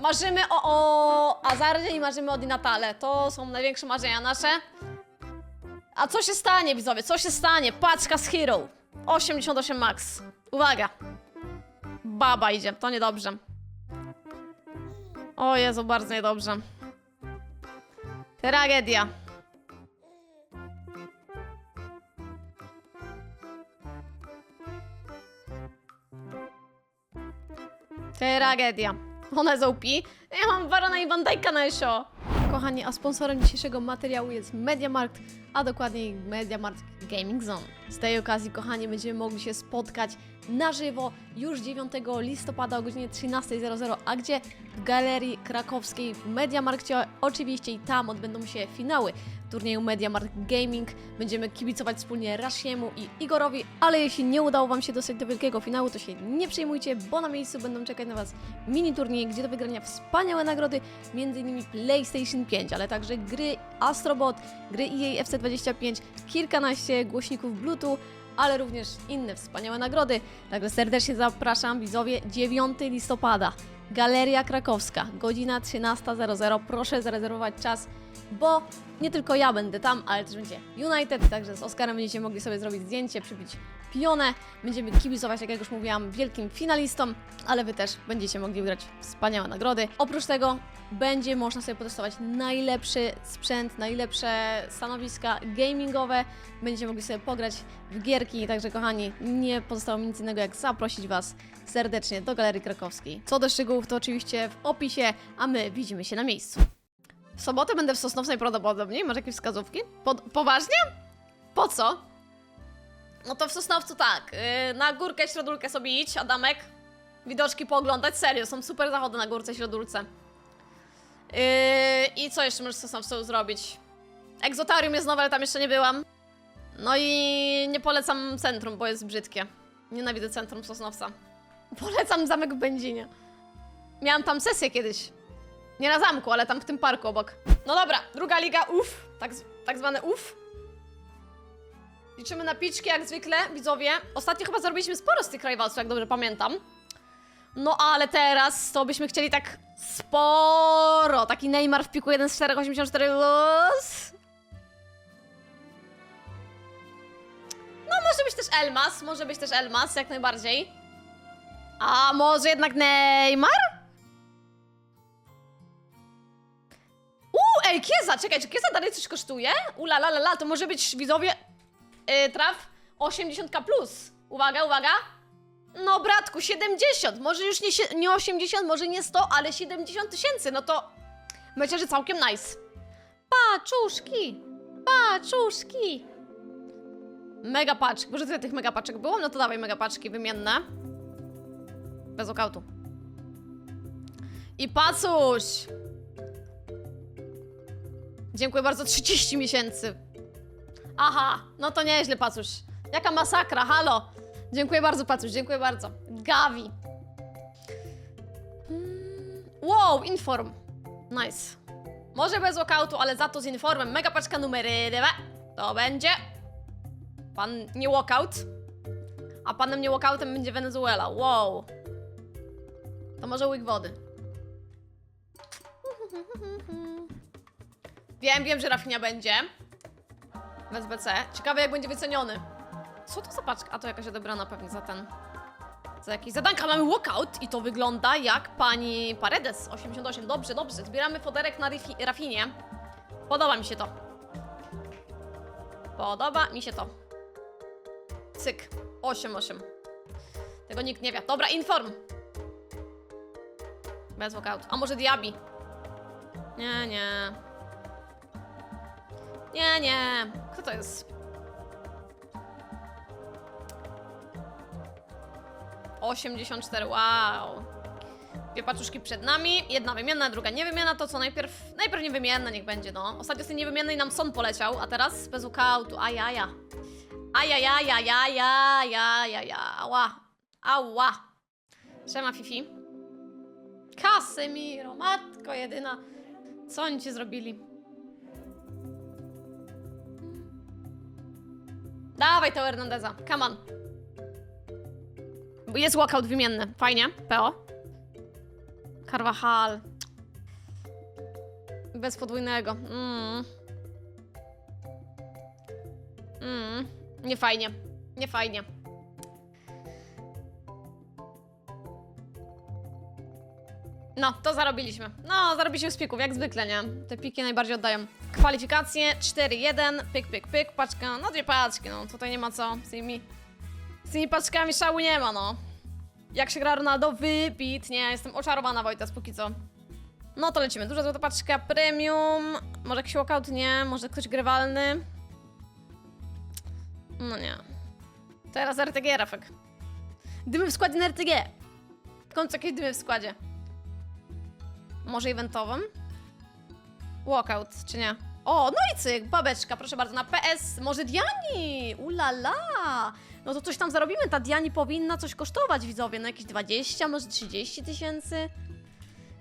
Marzymy o, o Azardzie i marzymy o Dinatale. To są największe marzenia nasze. A co się stanie, widzowie? Co się stanie? Paczka z Hero. 88 max. Uwaga. Baba idzie, to niedobrze. O Jezu, bardzo niedobrze. Tragedia. Tragedia. Ona jest OP. Ja mam Varana i Van na show. Kochani, a sponsorem dzisiejszego materiału jest MediaMarkt, a dokładniej MediaMarkt Gaming Zone. Z tej okazji, kochani, będziemy mogli się spotkać na żywo już 9 listopada o godzinie 13.00, a gdzie? W Galerii Krakowskiej w Mediamarkcie oczywiście i tam odbędą się finały turnieju MediaMarkt Gaming. Będziemy kibicować wspólnie Rashiemu i Igorowi, ale jeśli nie udało Wam się dostać do wielkiego finału, to się nie przejmujcie, bo na miejscu będą czekać na Was mini turnieje, gdzie do wygrania wspaniałe nagrody, m.in. PlayStation 5, ale także gry Astrobot, gry EA FC25, kilkanaście głośników Bluetooth, ale również inne wspaniałe nagrody. Także serdecznie zapraszam widzowie 9 listopada. Galeria Krakowska, godzina 13.00. Proszę zarezerwować czas, bo nie tylko ja będę tam, ale też będzie United, także z Oskarem będziecie mogli sobie zrobić zdjęcie, przybić pionę. Będziemy kibicować, jak już mówiłam, wielkim finalistom, ale Wy też będziecie mogli wygrać wspaniałe nagrody. Oprócz tego będzie można sobie potestować najlepszy sprzęt, najlepsze stanowiska gamingowe. Będziecie mogli sobie pograć w gierki, także kochani, nie pozostało mi nic innego jak zaprosić Was serdecznie do Galerii Krakowskiej. Co do szczegółów to oczywiście w opisie, a my widzimy się na miejscu. W sobotę będę w Sosnowcu najprawdopodobniej. Masz jakieś wskazówki? Po, poważnie? Po co? No to w Sosnowcu tak. Yy, na górkę środulkę sobie idź, Adamek. Widoczki pooglądać. Serio, są super zachody na górce środulce. Yy, I co jeszcze możesz w Sosnowcu zrobić? Egzotarium jest nowe, ale tam jeszcze nie byłam. No i nie polecam centrum, bo jest brzydkie. Nienawidzę centrum Sosnowca. Polecam zamek w Będzinie. Miałam tam sesję kiedyś. Nie na zamku, ale tam w tym parku obok. No dobra, druga liga, uff. Tak, tak zwane uff. Liczymy na piczki jak zwykle, widzowie. Ostatnio chyba zrobiliśmy sporo z tych rivals, jak dobrze pamiętam. No ale teraz to byśmy chcieli tak sporo. Taki Neymar w piku 1 z 484 los. No może być też Elmas, może być też Elmas, jak najbardziej. A może jednak Neymar? Czekaj, czy Kieza dalej coś kosztuje? Ula la la la, to może być, widzowie, yy, traf 80k+. plus. Uwaga, uwaga. No bratku, 70, może już nie, nie 80, może nie 100, ale 70 tysięcy, no to myślę, że całkiem nice. Paczuszki, paczuszki. Mega paczek, może tyle tych mega paczek było? No to dawaj mega paczki wymienne. Bez okautu. I pacuś! Dziękuję bardzo, 30 miesięcy. Aha, no to nieźle, Pacuś. Jaka masakra, halo. Dziękuję bardzo, Pacuś, dziękuję bardzo. Gavi. Mm, Wow, inform. Nice. Może bez walkoutu, ale za to z informem. Mega paczka numer dwa. To będzie... Pan nie walkout. A panem nie walkoutem będzie Wenezuela. Wow. To może łyk wody. Wiem, wiem, że Rafinia będzie. W SBC. Ciekawe, jak będzie wyceniony. Co to za paczka? A to jakaś odebrana pewnie za ten. Za jakiś zadanka. Mamy walkout i to wygląda jak pani Paredes 88. Dobrze, dobrze. Zbieramy foderek na Rafi- Rafinie. Podoba mi się to. Podoba mi się to. Cyk. 8-8. Tego nikt nie wie. Dobra, inform. Bez walkout. A może Diabi? Nie, nie. Nie, nie. Kto to jest? Osiemdziesiąt cztery. wow. Dwie paczuszki przed nami, jedna wymienna, druga niewymienna, to co najpierw, najpierw niewymienna niech będzie, no. Ostatnio z tej niewymiennej nam sąd poleciał, a teraz bez ukałtu, ajaja. Ajajaja, jaja, jaja, jaja, ała, ała. Siema Fifi. Kasemiro, matko jedyna. Co oni ci zrobili? Dawaj tego Hernandeza, come on. Jest walkout wymienny, fajnie, PO. Carvajal. Bez podwójnego. Mm. Mm. Nie fajnie. Nie fajnie. No, to zarobiliśmy. No, zarobiliśmy z pików, jak zwykle, nie? Te piki najbardziej oddają. Kwalifikacje 4-1, pyk, pyk, pyk, paczka, no dwie paczki, no tutaj nie ma co z tymi, z tymi paczkami szału nie ma, no. Jak się gra Ronaldo, wybitnie, jestem oczarowana Wojtas póki co. No to lecimy, duża złota paczka, premium, może jakiś walkout, nie, może ktoś grywalny. No nie. Teraz RTG, Rafek. Dymy w składzie na RTG. W końcu jakieś dymy w składzie. Może eventowym? Walkout, czy nie? O, no i cyk, babeczka, proszę bardzo, na PS. Może Diani? Ulala! No to coś tam zarobimy, ta Diani powinna coś kosztować, widzowie, no jakieś 20, może 30 tysięcy.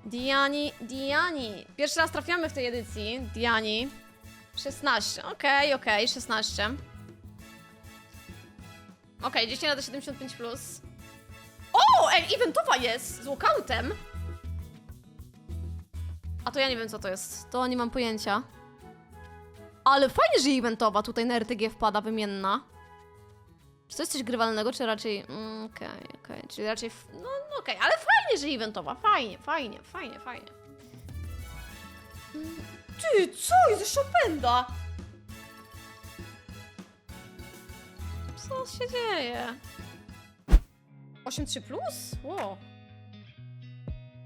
Diani, Diani. Pierwszy raz trafiamy w tej edycji, Diani. 16, okej, okej, 16. Okej, 10 razy 75 plus. O, ej, eventowa jest z walkoutem. A to ja nie wiem, co to jest. To nie mam pojęcia. Ale fajnie, że eventowa tutaj na RTG wpada wymienna. Czy to jest coś grywalnego, czy raczej... mm, Okej, okej, czyli raczej... No, no okej, ale fajnie, że eventowa. Fajnie, fajnie, fajnie, fajnie. Ty, co jest Chopenda? Co się dzieje? 8-3 plus? Wow.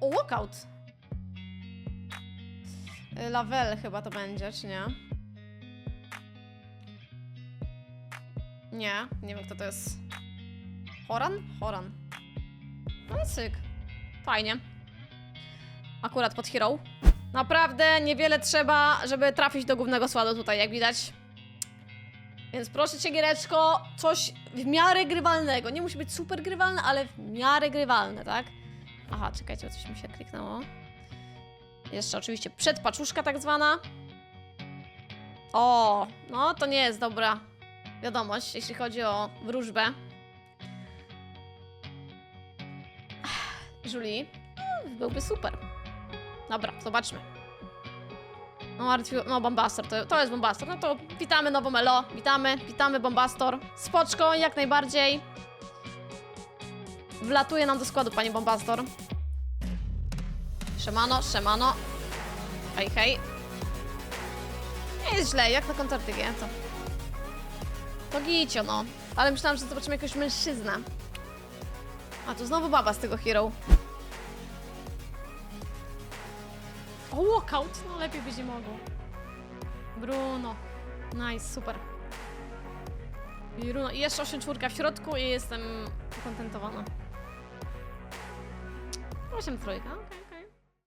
O, walkout. Y, Lavel chyba to będzie, czy nie? Nie, nie wiem kto to jest. Horan? Horan. No. Fajnie. Akurat pod hero. Naprawdę niewiele trzeba, żeby trafić do głównego składu tutaj, jak widać. Więc proszę cię, Giereczko, coś w miarę grywalnego. Nie musi być super grywalne, ale w miarę grywalne, tak? Aha, czekajcie, bo coś mi się kliknęło. Jeszcze oczywiście przedpaczuszka tak zwana. O, no to nie jest dobra wiadomość, jeśli chodzi o wróżbę. Julie, no, byłby super. Dobra, zobaczmy. No, no Bombastor, to, to jest Bombastor. No to witamy nową Elo, witamy, witamy Bombastor. Spoczko, jak najbardziej. Wlatuje nam do składu, pani Bombastor. Szemano, Szemano. Hej, hej. Nie jest źle, jak na koncertygie, to... To gicio, no. Ale myślałam, że zobaczymy jakiegoś mężczyznę. A tu znowu baba z tego hero. O, walkout! No lepiej być nie mogło. Bruno. Nice, super. Bruno. I jeszcze 8 czwórka w środku i jestem kontentowana. 8 trójka, okej.